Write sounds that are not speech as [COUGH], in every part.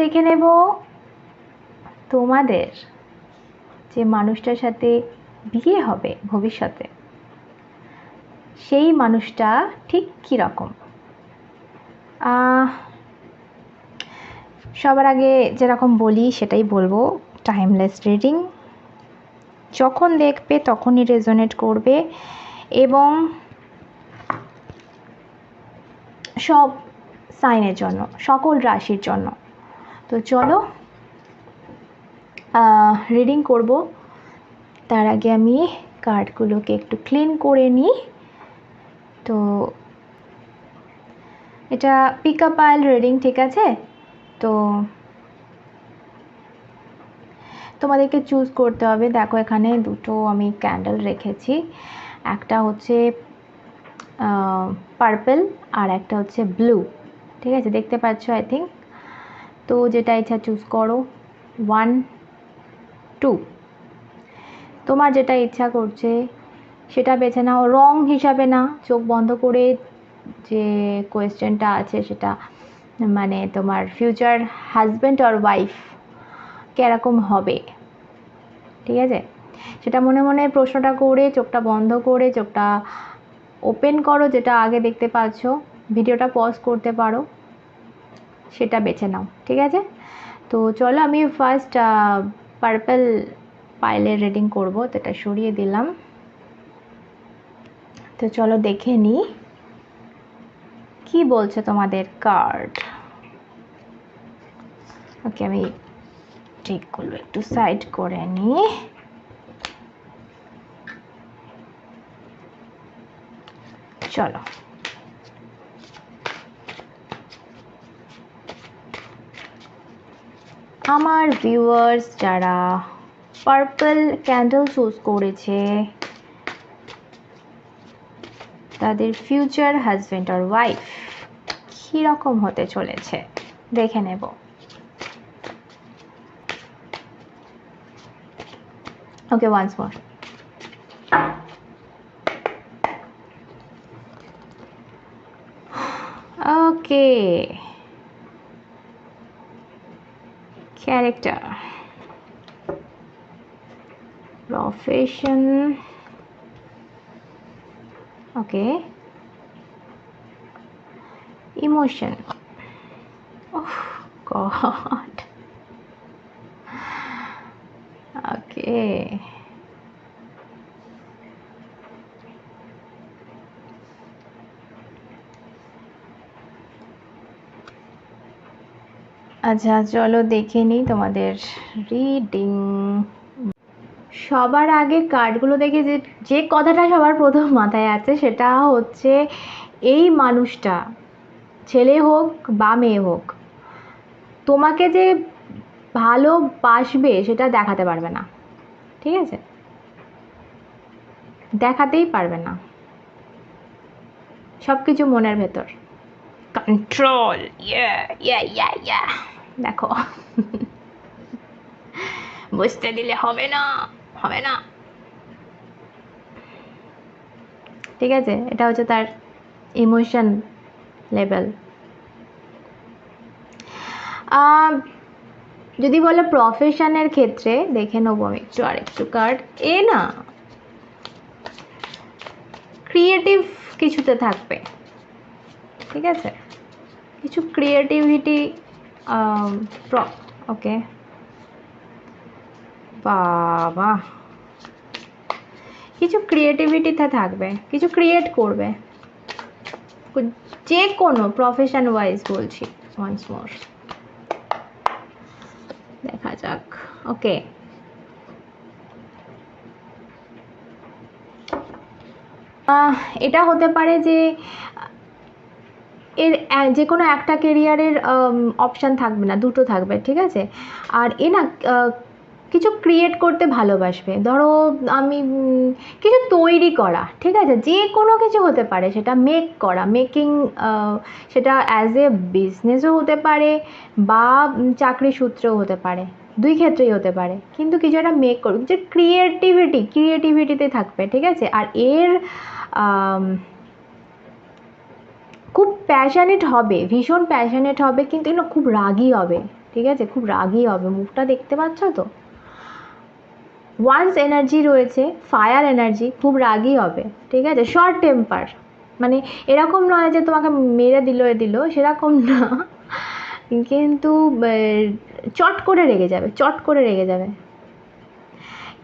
দেখে নেব। তোমাদের যে মানুষটার সাথে বিয়ে হবে ভবিষ্যতে, সেই মানুষটা ঠিক কীরকম সবার আগে যেরকম বলি সেটাই বলব টাইমলেস রিডিং যখন দেখবে তখনই রেজোনেট করবে এবং সব সাইনের জন্য, সকল রাশির জন্য তো চলো রিডিং করব। তার আগে আমি কার্ডগুলোকে একটু ক্লিন করে নিই। তো এটা পিক আপ আইল রিডিং ঠিক আছে? তো তোমাদেরকে চুজ করতে হবে। দেখো, এখানে দুটো আমি ক্যান্ডেল রেখেছি। একটা হচ্ছে পার্পেল আর একটা হচ্ছে ব্লু ঠিক আছে? দেখতে পাচ্ছ আই থিঙ্ক তো যেটা ইচ্ছা চুজ করো। ওয়ান টু তোমার যেটা ইচ্ছা করছে, সেটা বেছে নাও। রং হিসাবে না, চোখ বন্ধ করে যে কোয়েশ্চেনটা আছে, সেটা মানে তোমার ফিউচার হাজব্যান্ড আর ওয়াইফ কীরকম হবে? ঠিক আছে? সেটা মনে মনে প্রশ্নটা করে, চোখটা বন্ধ করে, চোখটা ওপেন করো, যেটা আগে দেখতে পাচ্ছ। ভিডিওটা পজ করতে পারো। সেটা বেছে নাও, ঠিক আছে? তো চলো আমি ফার্স্ট পার্পেল পাইলের রেডিং করব, তো এটা সরিয়ে দিলাম। তো চলো দেখে নিই কি বলছে তোমাদের কার্ড ওকে আমি ঠিকগুলো একটু সাইড করে নিই চলো। আমার ভিউয়ার্স যারা পার্পল ক্যান্ডেল চুজ করেছে, তাদের ফিউচার হাজব্যান্ড আর ওয়াইফ কীরকম হতে চলেছে, দেখে নেব okay once more Okay. Character. Profession. Okay. Emotion. Oh, [LAUGHS] God. আচ্ছা চলো দেখে নিই তোমাদের রিডিং সবার আগে কার্ডগুলো দেখে যে যে কথাটা সবার প্রথম মাথায় আছে সেটা হচ্ছে, এই মানুষটা, ছেলে হোক বা মেয়ে হোক, তোমাকে যে ভালোবাসবে সেটা দেখাতে পারবে না। ঠিক আছে? দেখাতেই পারবে না। সব কিছু মনের ভেতর। কন্ট্রোল ইয়া ইয়া ইয়া ইয়া দেখো। বুঝতে দিলে হবে না হবে না। ঠিক আছে, এটা হচ্ছে তার ইমোশন লেভেল যদি বলে প্রফেশনের ক্ষেত্রে, দেখে নেব আমি একটু আরেকটু কার্ড এ না ক্রিয়েটিভ কিছুতে থাকবে। ঠিক আছে? কিছু ক্রিয়েটিভিটি ওকে বাবা। কিছু ক্রিয়েটিভিটিতে থাকবে, কিছু ক্রিয়েট করবে। যে কোনো প্রফেশন ওয়াইজ বলছি ওয়ান্স মোর দেখা যাক। ওকে এটা হতে পারে যে এর যে কোনো একটা কেরিয়ারের অপশান থাকবে না, দুটো থাকবে, ঠিক আছে? আর এ না কিছু ক্রিয়েট করতে ভালোবাসবে। ধরো, আমি কিছু তৈরি করা, ঠিক আছে? যে কোনো কিছু হতে পারে, সেটা মেক করা মেকিং সেটা অ্যাজ এ বিজনেসও হতে পারে বা চাকরি সূত্রেও হতে পারে। দুই ক্ষেত্রেই হতে পারে। কিন্তু কিছু একটা মেক করবে যে ক্রিয়েটিভিটি ক্রিয়েটিভিটিতে থাকবে, ঠিক আছে? আর এর খুব প্যাশনেট হবে, ভীষণ প্যাশনেট হবে, কিন্তু এগুলো খুব রাগী হবে, ঠিক আছে? খুব রাগী হবে। মুখটা দেখতে পাচ্ছ তো? ওয়ান্স এনার্জি রয়েছে ফায়ার এনার্জি খুব রাগী হবে, ঠিক আছে? শর্ট টেম্পার মানে এরকম নয় যে তোমাকে মেরে দিল, এ দিল, সেরকম না। কিন্তু চট করে রেগে যাবে, চট করে রেগে যাবে।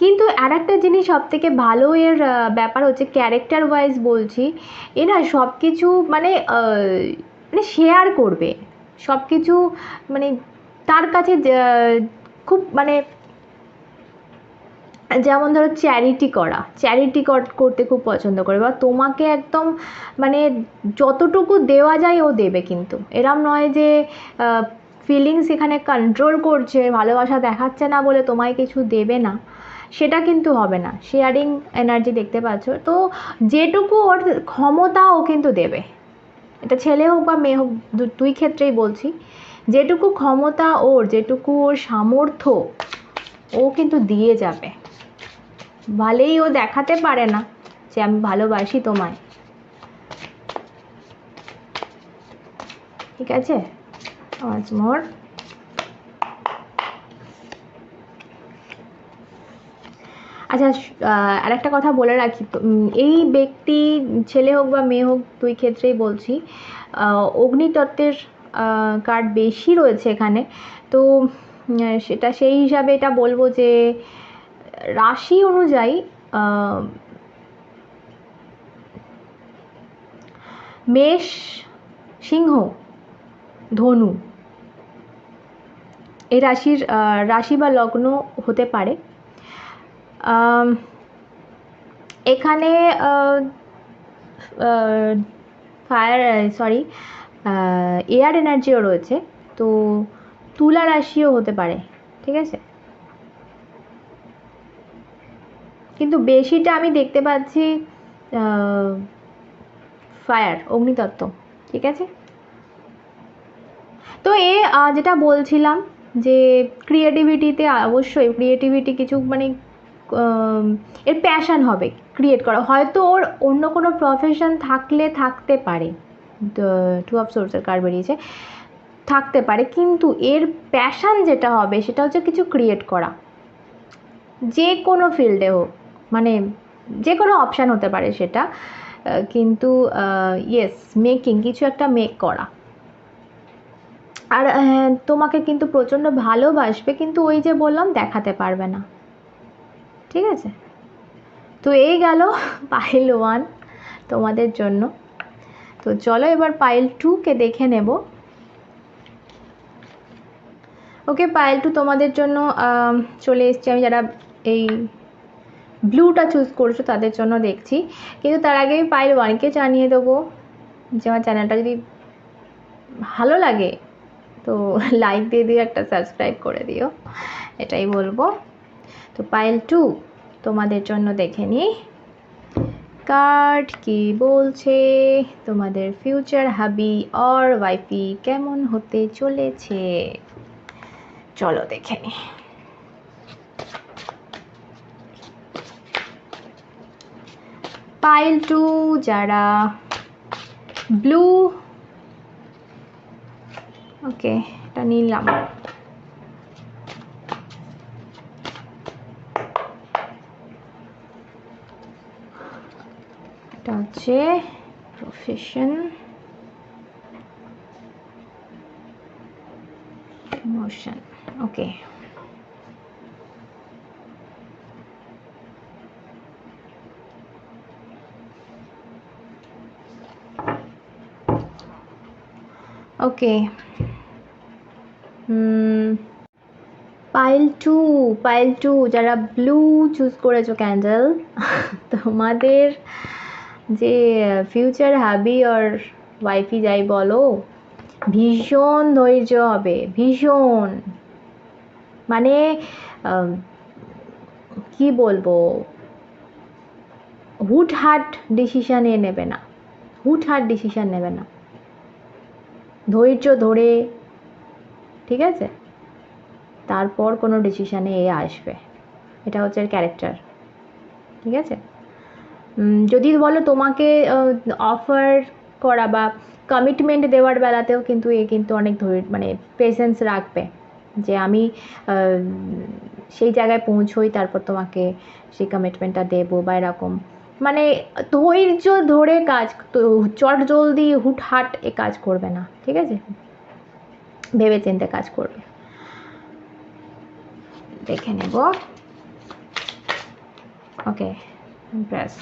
কিন্তু আর একটা জিনিস সব থেকে ভালো এর ব্যাপার হচ্ছে ক্যারেক্টার ওয়াইজ বলছি, এ না সব কিছু মানে মানে শেয়ার করবে। সব কিছু মানে তার কাছে খুব মানে যেমন ধরো চ্যারিটি করা চ্যারিটি করতে খুব পছন্দ করে, বা তোমাকে একদম মানে যতটুকু দেওয়া যায় ও দেবে কিন্তু। এরম নয় যে ফিলিংস এখানে কন্ট্রোল করছে, ভালোবাসা দেখাচ্ছে না বলে তোমায় কিছু দেবে না। সেটা কিন্তু হবে না। শেয়ারিং এনার্জি দেখতে পাচ্ছ। তো যেটুকু ওর ক্ষমতা ও কিন্তু দেবে। এটা ছেলে হোক বা মেয়ে হোক দুই ক্ষেত্রেই বলছি। যেটুকু ক্ষমতা ওর, যেটুকু ওর সামর্থ্য, ও কিন্তু দিয়ে যাবে। ভালেই ও দেখাতে পারে না যে আমি ভালোবাসি তোমায়। ঠিক আছে? once more আচ্ছা আর একটা কথা বলে রাখি এই ব্যক্তি ছেলে হোক বা মেয়ে হোক, দুই ক্ষেত্রেই বলছি অগ্নিতত্ত্বের কার্ড বেশি রয়েছে এখানে। তো সেটা সেই হিসাবে এটা বলব যে, রাশি অনুযায়ী মেষ, সিংহ, ধনু, এই রাশির রাশি বা লগ্ন হতে পারে। এখানে ফায়ার সরি এয়ার এনার্জিও রয়েছে। তো তুলা রাশিও হতে পারে, ঠিক আছে? কিন্তু বেশিটা আমি দেখতে পাচ্ছি ফায়ার অগ্নিতত্ত্ব, ঠিক আছে? তো এ যেটা বলছিলাম যে ক্রিয়েটিভিটিতে অবশ্যই ক্রিয়েটিভিটি কিছু মানে এর প্যাশান হবে ক্রিয়েট করা। হয়তো ওর অন্য কোনো প্রফেশন থাকলে থাকতে পারে। টু অফ সোর্সের কার বেরিয়েছে। থাকতে পারে, কিন্তু এর প্যাশান যেটা হবে সেটা হচ্ছে কিছু ক্রিয়েট করা। যে কোনো ফিল্ডে হোক মানে যে কোনো অপশান হতে পারে সেটা কিন্তু ইয়েস মেকিং কিছু একটা মেক করা। আর তোমাকে কিন্তু প্রচণ্ড ভালোবাসবে, কিন্তু ওই যে বললাম, দেখাতে পারবে না। ঠিক আছে? তো এই গেল পাইল ওয়ান তোমাদের জন্য। তো চলো এবার পাইল টুকে দেখে নেব। ওকে পাইল টু তোমাদের জন্য চলে এসছি আমি যারা এই ব্লুটা চুজ করছ তাদের জন্য দেখছি। কিন্তু তার আগে আমি পাইল ওয়ানকে জানিয়ে দেবো। যে আমার চ্যানেলটা যদি ভালো লাগে, তো লাইক দিয়ে দিও, একটা সাবস্ক্রাইব করে দিও। এটাই বলব। তো পাইল টু তোমাদের জন্য দেখে নিই। কার্ড কি বলছে? তোমাদের ফিউচার হাবি অর ওয়াইফি কেমন হতে চলেছে? চলো দেখে নিই। পাইল টু যারা ব্লু ওকে এটা নিলাম এটা হচ্ছে profession emotion okay okay pile two pile two যারা ব্লু চুজ করেছ ক্যান্ডেল [LAUGHS] তোমাদের যে ফিউচার হাবি আর ওয়াইফি যাই বলো, ভীষণ ধৈর্য হবে, ভীষণ। মানে কি বলব? হুটহাট ডিসিশন এ নেবে না হুট হুটহাট ডিসিশন নেবে না। ধৈর্য ধরে, ঠিক আছে? তারপর কোনো ডিসিশানে এ আসবে। এটা হচ্ছে ক্যারেক্টার ঠিক আছে? যদি বলো তোমাকে অফার করা বা কমিটমেন্ট দেওয়ার বেলাতেও কিন্তু এ কিন্তু অনেক ধৈর্য মানে পেশেন্স রাখবে। যে আমি সেই জায়গায় পৌঁছোই, তারপর তোমাকে সেই কমিটমেন্টটা দেবো বা এরকম। মানে ধৈর্য ধরে কাজ চট জলদি হুটহাট এ কাজ করবে না, ঠিক আছে? ভেবে চিন্তে কাজ করবে। দেখে নেব। ওকে ব্রেস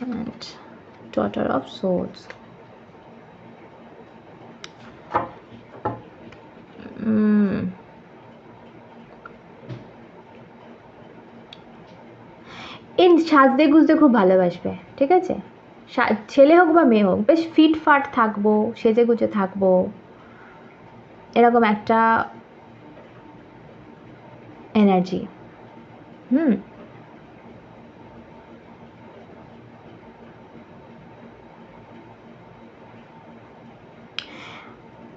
and daughter of swords. Mm. এই সাজতে গুজতে খুব ভালোবাসবে, ঠিক আছে? ছেলে হোক বা মেয়ে হোক, বেশ ফিট ফাট থাকব, সেজে গুজে থাকব। এরকম একটা এনার্জি হুম।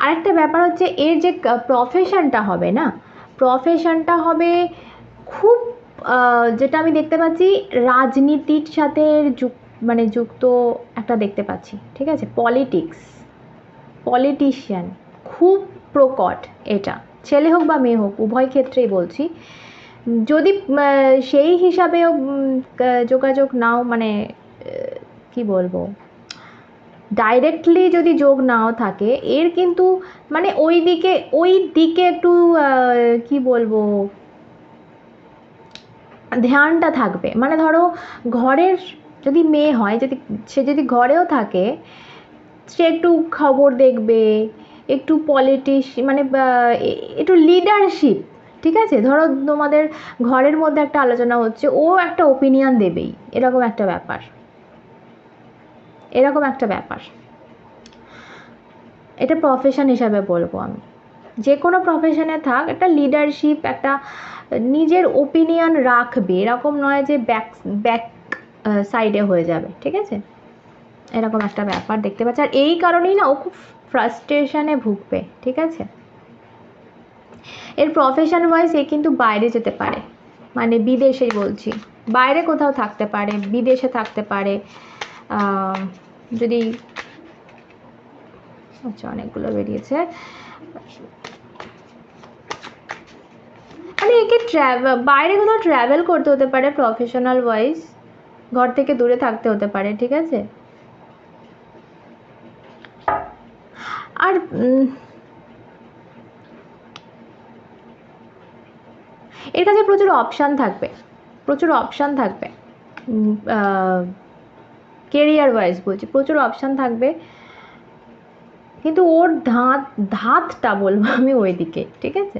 আরেকটা ব্যাপার হচ্ছে এর যে প্রফেশনটা হবে না? প্রফেশনটা হবে খুব যেটা আমি দেখতে পাচ্ছি, রাজনীতির সাথে মানে যুক্ত একটা দেখতে পাচ্ছি, ঠিক আছে? পলিটিক্স পলিটিশিয়ান খুব প্রকট এটা। ছেলে হোক বা মেয়ে হোক, উভয় ক্ষেত্রেই বলছি। যদি সেই হিসাবেও যোগাযোগ নাও মানে কি বলব? ডাইরেক্টলি যদি যোগ নাও থাকে, এর কিন্তু মানে ওই দিকে ওই দিকে একটু কি বলব? ধ্যানটা থাকবে। মানে ধরো ঘরের যদি মেয়ে হয়, যদি সে যদি ঘরেও থাকে, সে একটু খবর দেখবে, একটু পলিটিক্স মানে একটু লিডারশিপ ঠিক আছে? ধরো তোমাদের ঘরের মধ্যে একটা আলোচনা হচ্ছে, ও একটা ওপিনিয়ন দেবেই, এরকম একটা ব্যাপার। এরকম একটা ব্যাপার। এটা প্রফেশন হিসাবে বলব আমি। যে কোনো প্রফেশনে থাক, একটা লিডারশিপ একটা নিজের ওপিনিয়ন রাখবে। এরকম নয় যে ব্যাক ব্যাক সাইডে হয়ে যাবে, ঠিক আছে? এরকম একটা ব্যাপার দেখতে পাচ্ছি। আর এই কারণেই না ও খুব ফ্রাস্ট্রেশনে ভুগবে, ঠিক আছে? এর প্রফেশন ওয়াইজ এ কিন্তু বাইরে যেতে পারে। মানে বিদেশে বলছি। বাইরে কোথাও থাকতে পারে, বিদেশে থাকতে পারে। যদি আচ্ছা অনেকগুলো বেরিয়েছে। মানে একে ট্র্যাভেল বাইরে কোথাও ট্র্যাভেল করতে হতে পারে প্রফেশনাল ওয়াইজ ঘর থেকে দূরে থাকতে হতে পারে, ঠিক আছে? আর এর কাছে প্রচুর অপশান থাকবে। প্রচুর অপশান থাকবে। কেরিয়ার ওয়াইজ বলছি, প্রচুর অপশান থাকবে। কিন্তু ওর ধাঁত ধাতটা বলব আমি ওই দিকে ঠিক আছে?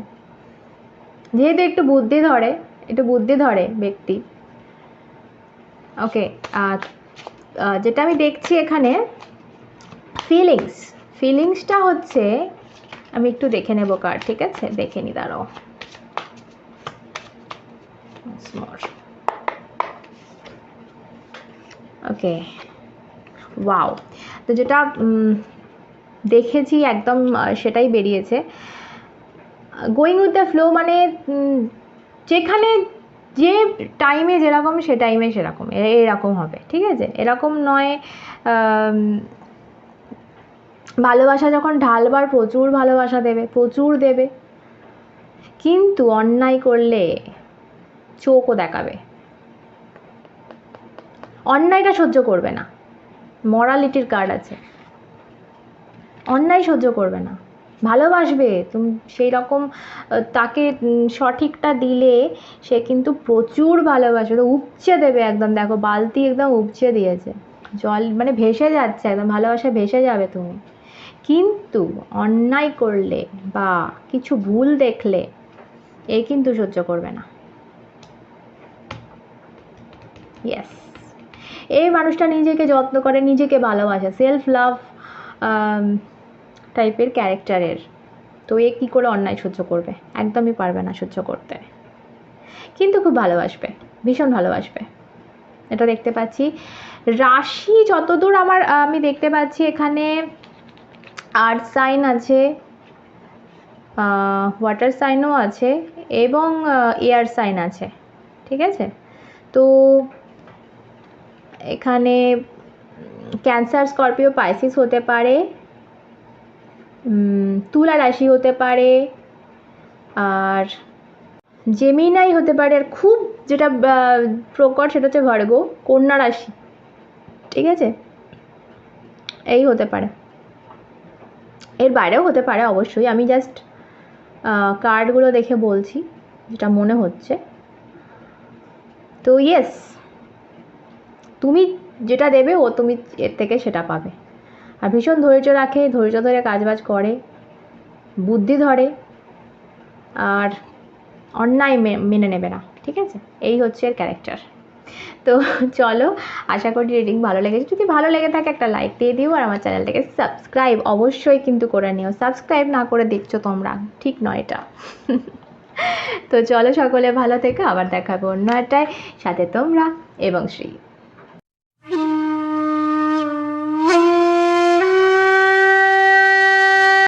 যেহেতু একটু বুদ্ধি ধরে, একটু বুদ্ধি ধরে ব্যক্তি। ওকে আর যেটা আমি দেখছি এখানে ফিলিংস ফিলিংসটা হচ্ছে, আমি একটু দেখে নেব কার ঠিক আছে? দেখে নি, দাঁড়াও। ওকে ওয়াও তো যেটা দেখেছি একদম সেটাই বেরিয়েছে। গোয়িং উইথ দ্য ফ্লো মানে যেখানে যে টাইমে যেরকম সে টাইমে সেরকম এরকম হবে, ঠিক আছে? এরকম নয় ভালোবাসা যখন ঢালবার প্রচুর ভালোবাসা দেবে, প্রচুর দেবে। কিন্তু অন্যায় করলে চোখও দেখাবে। অন্যায়টা সহ্য করবে না। মরালিটির কার্ড আছে। অন্যায় সহ্য করবে না। ভালোবাসবে, তুমি সেই রকম তাকে সঠিকটা দিলে সে কিন্তু প্রচুর ভালোবাসবে। তো উপচে দেবে একদম। দেখো, বালতি একদম উপচে দিয়েছে। জল মানে ভেসে যাচ্ছে একদম, ভালোবাসা ভেসে যাবে তুমি। কিন্তু অন্যায় করলে বা কিছু ভুল দেখলে, এ কিন্তু সহ্য করবে না। ইয়েস এই মানুষটা নিজেকে যত্ন করে, নিজেকে ভালোবাসে সেলফ লাভ টাইপের ক্যারেক্টারের তো এ কী করে অন্যায় সহ্য করবে? একদমই পারবে না সহ্য করতে। কিন্তু খুব ভালোবাসবে, ভীষণ ভালোবাসবে। এটা দেখতে পাচ্ছি। রাশি যতদূর আমার, আমি দেখতে পাচ্ছি এখানে আর্থ সাইন আছে ওয়াটার সাইনও আছে এবং এয়ার সাইন আছে। ঠিক আছে? তো এখানে, ক্যান্সার, স্করপিও, পাইসিস হতে পারে তুলা রাশি হতে পারে, আর জেমিনাই হতে পারে, আর খুব যেটা প্রকট সেটা হচ্ছে ভার্গ, কন্যা রাশি, ঠিক আছে? এই হতে পারে। এর বাইরেও হতে পারে অবশ্যই, আমি জাস্ট কার্ডগুলো দেখে বলছি, যেটা মনে হচ্ছে। তো ইয়েস তুমি যেটা দেবে ও তুমি এর থেকে সেটা পাবে। আর ভীষণ ধৈর্য রাখে, ধৈর্য ধরে কাজবাজ করে, বুদ্ধি ধরে, আর অন্যায় মেনে নেবে না, ঠিক আছে? এই হচ্ছে এর ক্যারেক্টার তো চলো, আশা করি রিডিং ভালো লেগেছে। যদি ভালো লেগে থাকে একটা লাইক দিয়ে দিও, আর আমার চ্যানেলটাকে সাবস্ক্রাইব অবশ্যই কিন্তু করে নিও। সাবস্ক্রাইব না করে দেখছ তোমরা, ঠিক নয় এটা। [LAUGHS] তো চলো সকলে ভালো থেকো, আবার দেখাবো অন্য একটাই সাথে তোমরা এবং শ্রী।